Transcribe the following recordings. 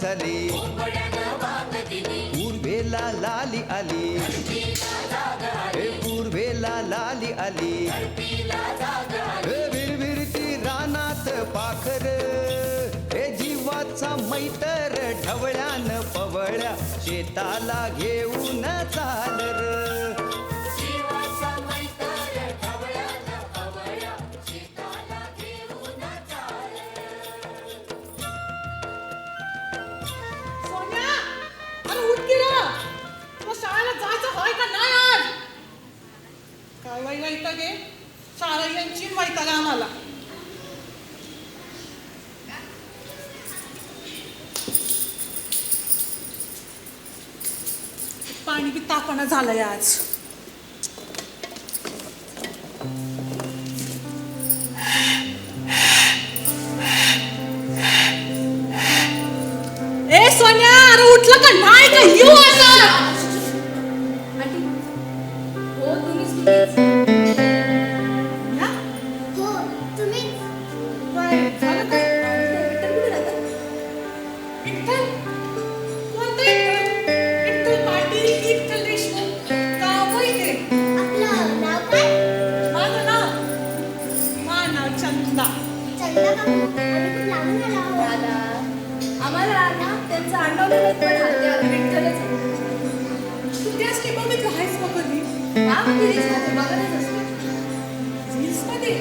झाली. पूर्वेला लाली आली. हे पूर्वेला लाली आली. विरविरती रानात पाखर. हे जीवाचा मैतर ढवळ्यान पवळ्या. शेताला घेऊन चाल पाणी बी तापणं झालंय आज. ए सोन्या अरे उठलं का? आम्ही दादा आम्हाला ना त्यांचं माहीत, पण हाते आम्ही विठ्ठलच आहे. तू त्याच की बघितलं आहेस का कधी. हा? ती दिसतात, बघतच असते. रील्समध्ये?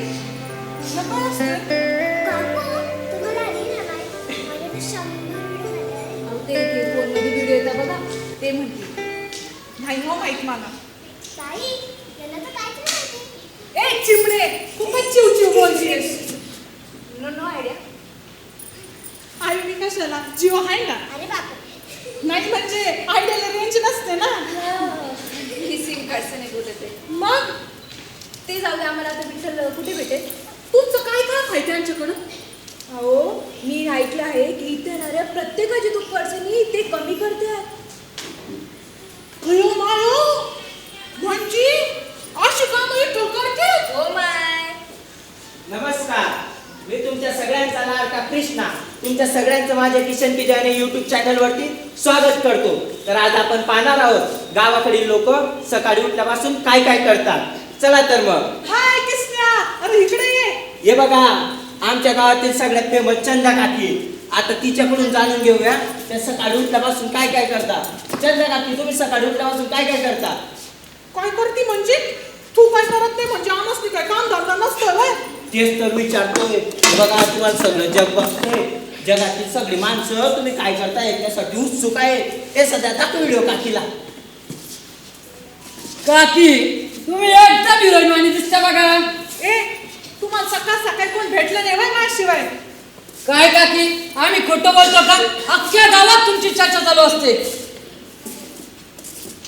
नका असतं? काकू तुम्हाला रील हवाय माझ्याकडे शंभर व्हिडिओ झाले आहे. अहो, ते फोनमध्ये व्हिडिओ येतात बघा. ते म्हणते. नाही हो माहीत मला. ए चिमणे खूपच चिव चिव बोलतेस. नो नो आयडिया आई मी कशाला? जीव आहे ना अरे बापरे. नाही म्हणजे आयडियाला रेंज नसते ना. ही सिम कार्डचं नाही बोलत आहे. मग? ते जाऊ दे आम्हाला आता विठ्ठल कुठे भेटेल? तुमचं काय काम आहे त्यांच्याकडं अहो मी ऐकलं आहे की इथे येणाऱ्या प्रत्येकाची दुःख अडचणी ते कमी करतात अयो मायो! म्हणजे अशी काम करते हो माय. नमस्कार मी तुमच्या सगळ्यांचा लाडका कृष्णा तुमच्या सगळ्यांचं माझ्या किशन की जर्नी युट्यूब चॅनलवरती स्वागत करतो. तर आज आपण पाहणार आहोत गावाकडील लोक सकाळी उठल्यापासून काय काय करतात. चला तर मग. हाय किसन्या अरे इकडे ये! हे बघा आमच्या गावातील सगळ्यात फेमस चंदा काकी. आता तिच्याकडून जाणून घेऊया त्या सकाळी उठल्यापासून काय काय करतात. चंदा काकी तुम्ही सकाळी उठल्यापासून काय काय करता काय करते म्हणजे? तू काय करत नाही म्हणजे? आमच काय काम धंदा नसतं? तेच तर विचारतोय. बघा तुम्हाला सगळं जग बघतोय. जगातील सगळी माणसं तुम्ही काय करताय? याच्यासाठी उत्सुक आहे हे सध्या दाखव व्हिडिओ काकीला. काकी तुम्ही एकदम हिरोईन वाणी दिसता बघा. ए तुम्हाला सकाळ सकाळी कोण भेटलं नाही व्हय माझ्याशिवाय? काय काकी? आम्ही खोटं बोलतो का? अख्ख्या गावात तुमची चर्चा चालू असते.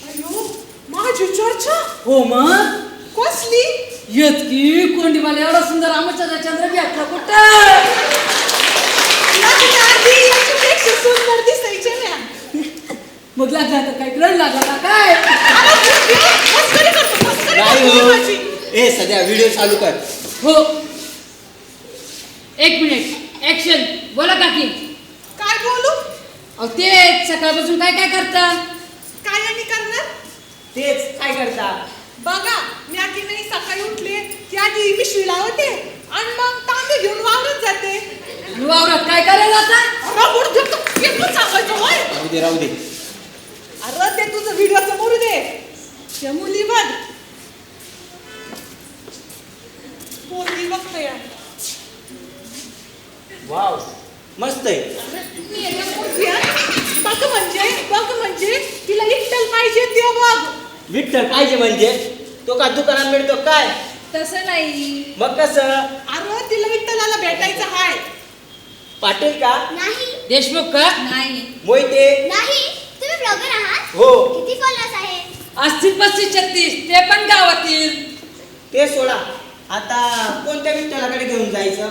अयो माझी चर्चा? हो मग? कसली? येत की कोंडीवाला एवढा सुंदर रामचंद्र चंद्र भेटला कुठं? सुंदर दिसायचे ना. मग लागला तर काय? ग्रहण लागला का नाही हो. ए सध्या व्हिडिओ चालू कर. हो. एक मिनिट ऍक्शन बोला काकी. काय बोलू? अहो तेच सकाळपासून काय काय करता? काय आणि करणार? तेच काय करता? बघा मी आधी नाही सकाळी उठले की आधी पिशवी लावते आणि मग तांबे घेऊन वावरत जाते. वावरात काय करायला जाता अरे तू एकच सांगायचं होय? राहू दे राहू दे. अरे ते तुझं व्हिडिओ समोर दे. त्या मुली बघ. पोरगी बघते या. वाव मस्त आहे. बघ म्हणजे बघ म्हणजे तिला इट्टल पाहिजे ते बघ. विठ्ठल पाहिजे म्हणजे? तो का दुकानात मिळतो? काय? तसं नाही. मग कसं? अरे तिला विठ्ठलाला भेटायचं हाय. पाटील का? नाही. देशमुख का? नाही. मोहिते? नाही. तुम्ही ब्लॉगर आहात? हो. किती फॉलोअर्स आहे असतील पस्तीस छत्तीस. ते पण गावातील. ते सोडा. आता कोणत्या विठ्ठलाकडे घेऊन जायचं?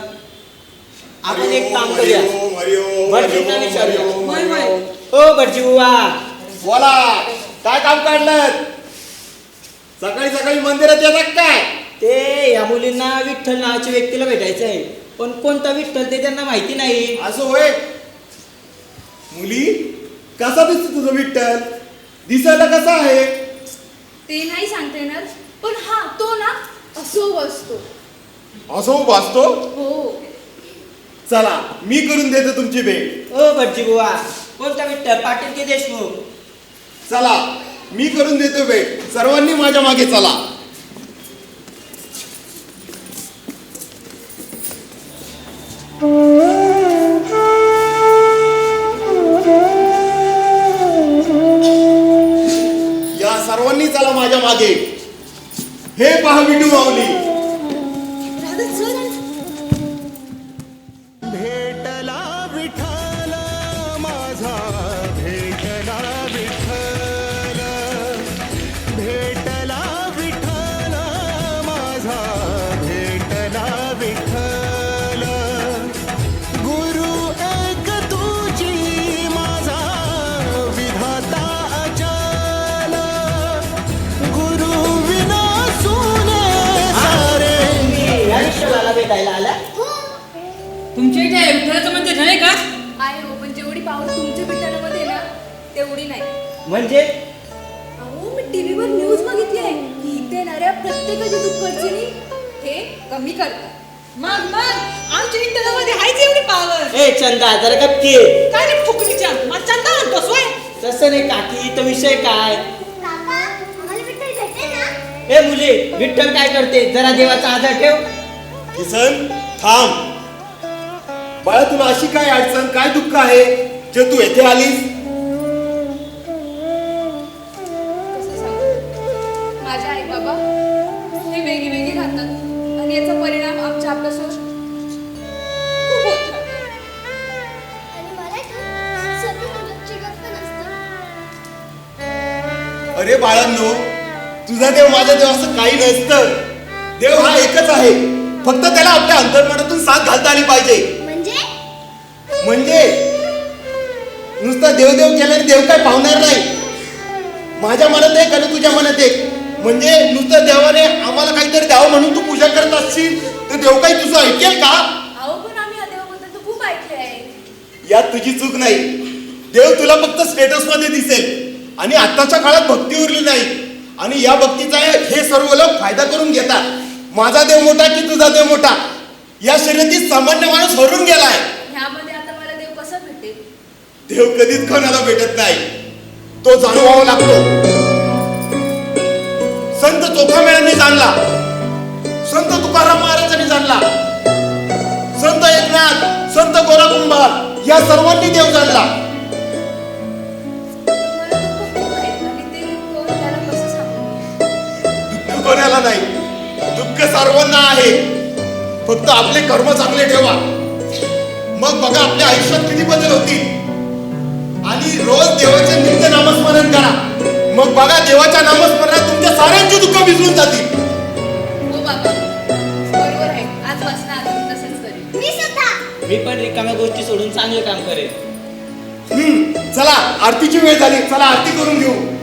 आपण एक काम करूया. भटजींना विचारूया. हो भटजी बुवा बोला. काय काम काढलं सकाळी सकाळी मंदिरात येतात काय? ते या मुलींना विठ्ठल नावाच्या व्यक्तीला भेटायचं आहे. पण कोणता विठ्ठल ते त्यांना माहिती नाही. असं होय. मुली कसा दिसतो तुझं विठ्ठल? दिसायला कसा आहे? ते नाही सांगता येणार पण हा तो ना असो बसतो असं वाचतो? हो. चला मी करून देतो तुमची भेट. ओ भटजी बुवा. कोणता विठ्ठल? पाटील की देशमुख? चला. मी करून देतो भेट सर्वांनी माझ्या मागे चला. या सर्वांनी चला माझ्या मागे. हे पहा विटू माऊली. नाही. म्हणजे? अहो मी टीव्हीवर न्यूज बघितली आहे की इथे येणाऱ्या प्रत्येकाची दुःख अडचणी हे कमी करतात. मग मग आमच्या इंटरनेटमध्ये आहेच एवढी पावर ए चंदा जरा गप्पी काय रे फुकणीच्या? मग चंदा म्हणतोस होय तसं नाही काकी तो विषय काय? काका आम्हाला विठ्ठल भेटते ना? ए मुली विठ्ठल काय करते? जरा देवाचा आधार ठेव. किसन थांब. बाळा तुला अशी काय अडचण काय दुःख आहे? जे तू येथे आलीस? अरे बाळांनो तुझा देव माझा देव असं काही नसतं. देव हा एकच आहे. फक्त त्याला आपल्या अंतर्मनातून साथ घालता आली पाहिजे. म्हणजे? म्हणजे? नुसता देवदेव केल्याने देव काय पावणार नाही. माझ्या मनात एक आणि तुझ्या मनात एक. म्हणजे नुसतं देवाने आम्हाला काहीतरी द्यावं म्हणून तू पूजा करत असशील तर देव काही तुझं ऐकेल का? अहो पण आम्ही या देवाबद्दल तर खूप ऐकले आहे यात तुझी चूक नाही. देव तुला फक्त स्टेटसमध्ये दिसेल. आणि आताच्या काळात भक्ती उरली नाही. आणि या भक्तीचा हे सर्व लोक फायदा करून घेतात. माझा देव मोठा की तुझा देव मोठा? या शर्यतीत सामान्य माणूस हरून गेलाय. देव कधीच कोणाला भेटत नाही. तो जाणवावा लागतो. संत चोखामेळांनी जाणला. संत तुकाराम महाराजांनी जाणला. संत एकनाथ संत गोरा कुंभार या सर्वांनी देव जाणला. दुःख कोणाला नाही. दुःख सर्वांना आहे. फक्त आपले कर्म चांगले ठेवा. मग बघा आपल्या आयुष्यात किती बदल होतील. आणि रोज देवाचे नित्य नामस्मरण करा. मग बघा देवाच्या नामस्मरणात तुमच्या साऱ्यांची दुःख विसरून जातील. हो बाबा. बरोबर आहे. आजपासून आता तसंच करेल मी पण रिकाम्या गोष्टी सोडून चांगले काम करेन. हम्म चला आरतीची वेळ झाली. चला आरती करून घेऊ.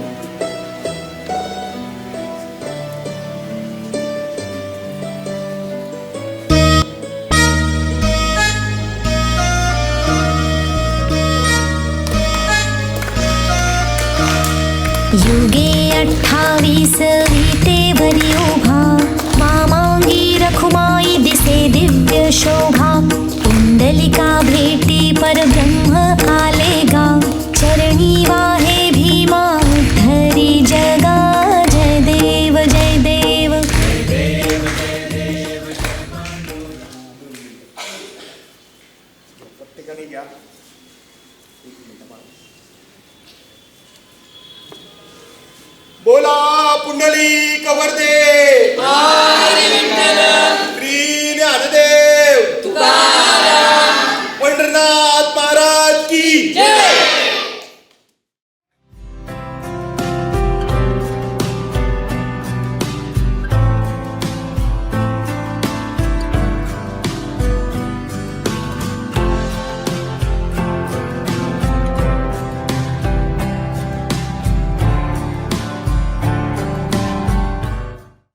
युगे अठ्ठावीस विटेवरी उभा. मामांगी रखुमाई दिसे दिव्य शोभा. कुंडलिका भेटी परब्रह्म आले गा चरणी वाहे पुंडली कवर्दे श्री ज्ञानदेव पंढरनाथ महाराज की